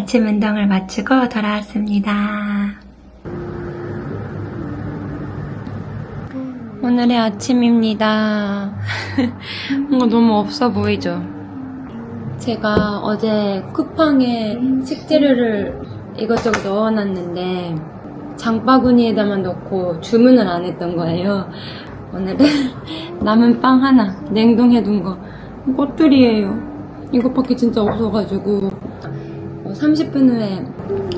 아침 운동을 마치고 돌아왔습니다. 오늘의 아침입니다. 뭔가 너무 없어 보이죠? 제가 어제 쿠팡에 식재료를 이것저것 넣어놨는데 장바구니에다만 넣고 주문을 안 했던 거예요. 오늘은 남은 빵 하나 냉동해둔 거 꽃들이에요. 이것밖에 진짜 없어가지고 30분 후에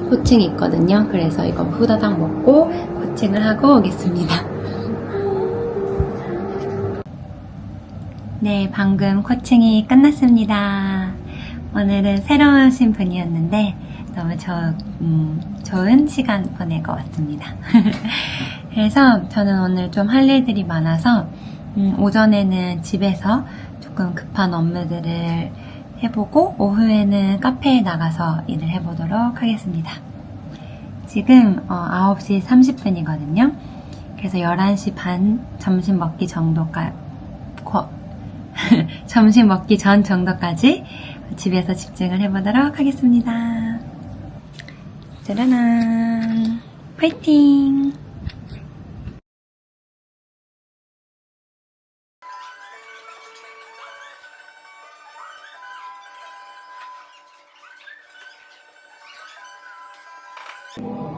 코칭이 있거든요. 그래서 이거 후다닥 먹고 코칭을 하고 오겠습니다. 네, 방금 코칭이 끝났습니다. 오늘은 새로운 오신 분이었는데 너무 저, 음, 좋은 시간 보내고 왔습니다. 그래서 저는 오늘 좀 할 일들이 많아서 음, 오전에는 집에서 조금 급한 업무들을 해보고 오후에는 카페에 나가서 일을 해보도록 하겠습니다. 지금 어, 9시 30분이거든요. 그래서 11시 반 점심 먹기 정도까 거- 점심 먹기 전 정도까지 집에서 집중을 해보도록 하겠습니다. 짜라란 파이팅! you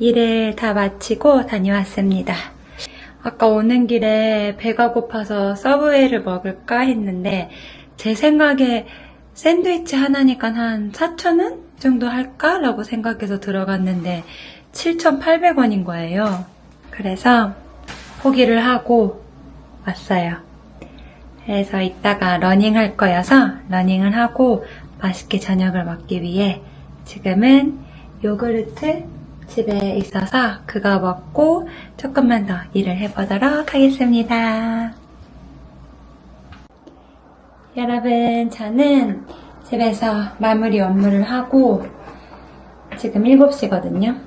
일을 다 마치고 다녀왔습니다. 아까 오는 길에 배가 고파서 서브웨이를 먹을까 했는데 제 생각에 샌드위치 하나니까 한 4,000원 정도 할까 라고 생각해서 들어갔는데 7,800원인 거예요. 그래서 포기를 하고 왔어요. 그래서 이따가 러닝 할 거여서 러닝을 하고 맛있게 저녁을 먹기 위해 지금은 요구르트 집에 있어서 그거 먹고 조금만 더 일을 해보도록 하겠습니다. 여러분, 저는 집에서 마무리 업무를 하고 지금 7시거든요.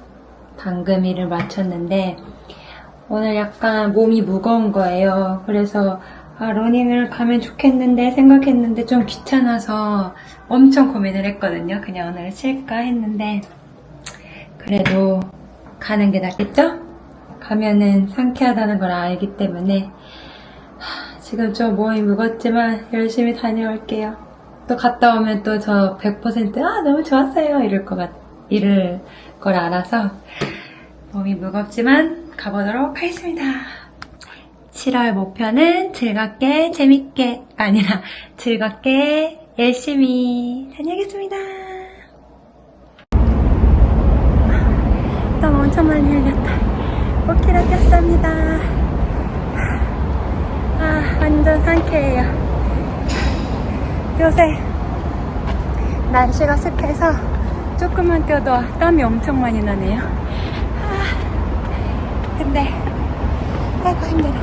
방금 일을 마쳤는데 오늘 약간 몸이 무거운 거예요. 그래서 아, 러닝을 가면 좋겠는데 생각했는데 좀 귀찮아서 엄청 고민을 했거든요. 그냥 오늘 쉴까 했는데 그래도 가는 게 낫겠죠? 가면은 상쾌하다는 걸 알기 때문에 하, 지금 좀 몸이 무겁지만 열심히 다녀올게요. 또 갔다 오면 또 저 100%아 너무 좋았어요 이럴 것 같, 이럴 걸 알아서 몸이 무겁지만 가보도록 하겠습니다. 7월 목표는 즐겁게 재밌게 아니라 즐겁게 열심히 다녀오겠습니다. 땀 엄청 많이 흘렸다. 5km 뛰었습니다. 아, 완전 상쾌해요. 요새 날씨가 습해서 조금만 뛰어도 땀이 엄청 많이 나네요. 아, 근데, 아이고 힘들어.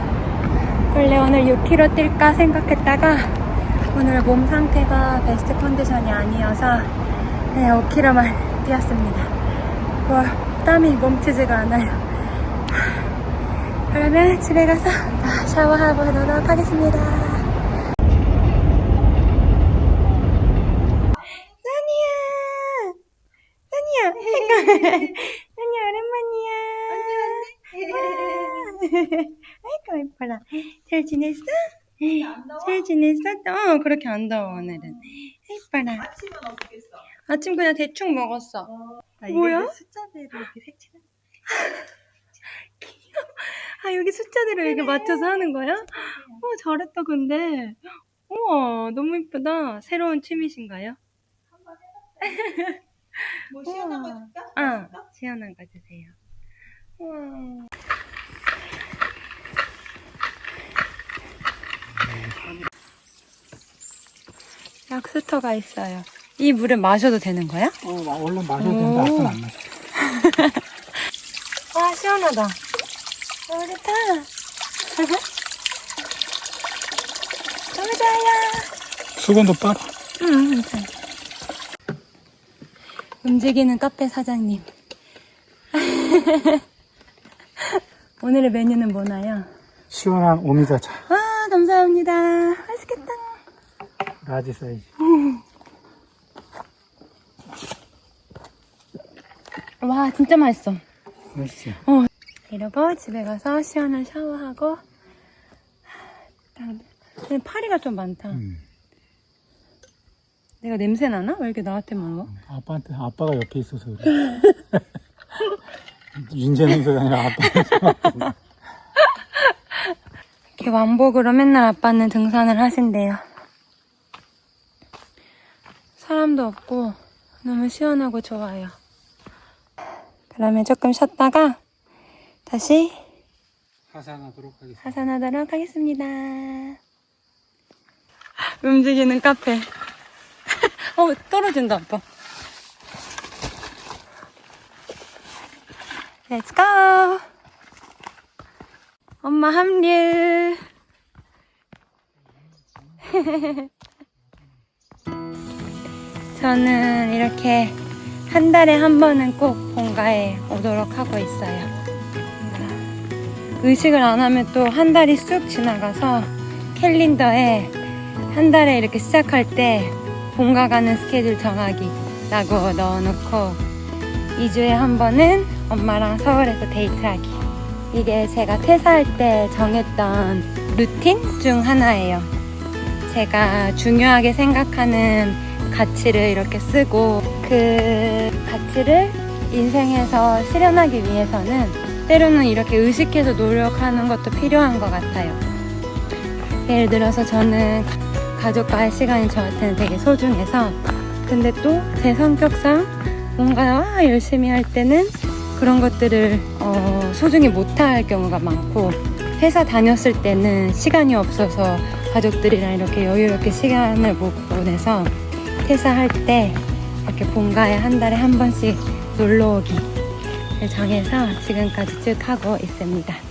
원래 오늘 6km 뛸까 생각했다가 오늘 몸 상태가 베스트 컨디션이 아니어서 그냥 5km만 뛰었습니다. 와, 땀이 멈추지가 않아요. 그러면 집에 가서 아, 샤워해보도록 하겠습니다. 나니야! 나니야! 나니야, 오랜만이야. 아이고, 예뻐라. 잘 지냈어? 잘 지냈어? 어, 그렇게 안 더워, 오늘은. 예뻐라. 아침은 어떻게 했어? 아침 그냥 대충 먹었어. 아, 뭐야? 이게 숫자대로 이렇게 색칠한 아, 여기 숫자대로 이렇게 맞춰서 하는 거야? 어, 잘했다, 근데. 우와, 너무 이쁘다. 새로운 취미신가요? 뭐 시원한 거 우와. 줄까? 아, 시원한 거 주세요. 약수터가 있어요. 이 물을 마셔도 되는 거야? 어, 얼른 마셔도 된다. 아픈 안 마셔. 와 시원하다. 좋다. 너무 좋아요. 수건도 빨아. 응, 괜찮아. 움직이는 카페 사장님. 오늘의 메뉴는 뭐나요? 시원한 오미자차. 와, 감사합니다. 맛있겠다. 라지 사이즈. 와, 진짜 맛있어. 맛있지? 이러고 집에 가서 시원한 샤워하고. 딱, 근데 파리가 좀 많다. 음. 내가 냄새 나나? 왜 이렇게 나한테 먹어? 아빠한테, 아빠가 옆에 있어서 그래. 윤재 냄새가 아니라 아빠. 이렇게 왕복으로 맨날 아빠는 등산을 하신대요. 사람도 없고 너무 시원하고 좋아요. 그러면 조금 쉬었다가 다시 하산하도록 하겠습니다. 하산하도록 하겠습니다. 움직이는 카페. 어, 떨어진다, 아빠. Let's go! 엄마 합류! 저는 이렇게 한 달에 한 번은 꼭 본가에 오도록 하고 있어요. 의식을 안 하면 또 한 달이 쑥 지나가서 캘린더에 한 달에 이렇게 시작할 때 본가 가는 스케줄 정하기라고 넣어놓고 2주에 한 번은 엄마랑 서울에서 데이트하기. 이게 제가 퇴사할 때 정했던 루틴 중 하나예요. 제가 중요하게 생각하는 가치를 이렇게 쓰고 그 가치를 인생에서 실현하기 위해서는 때로는 이렇게 의식해서 노력하는 것도 필요한 것 같아요. 예를 들어서 저는 가족과의 시간이 저한테는 되게 소중해서 근데 또 제 성격상 뭔가 아, 열심히 할 때는 그런 것들을 어, 소중히 못할 경우가 많고 회사 다녔을 때는 시간이 없어서 가족들이랑 이렇게 여유롭게 시간을 못 보내서 퇴사할 때 이렇게 본가에 한 달에 한 번씩 놀러 오기를 정해서 지금까지 쭉 하고 있습니다.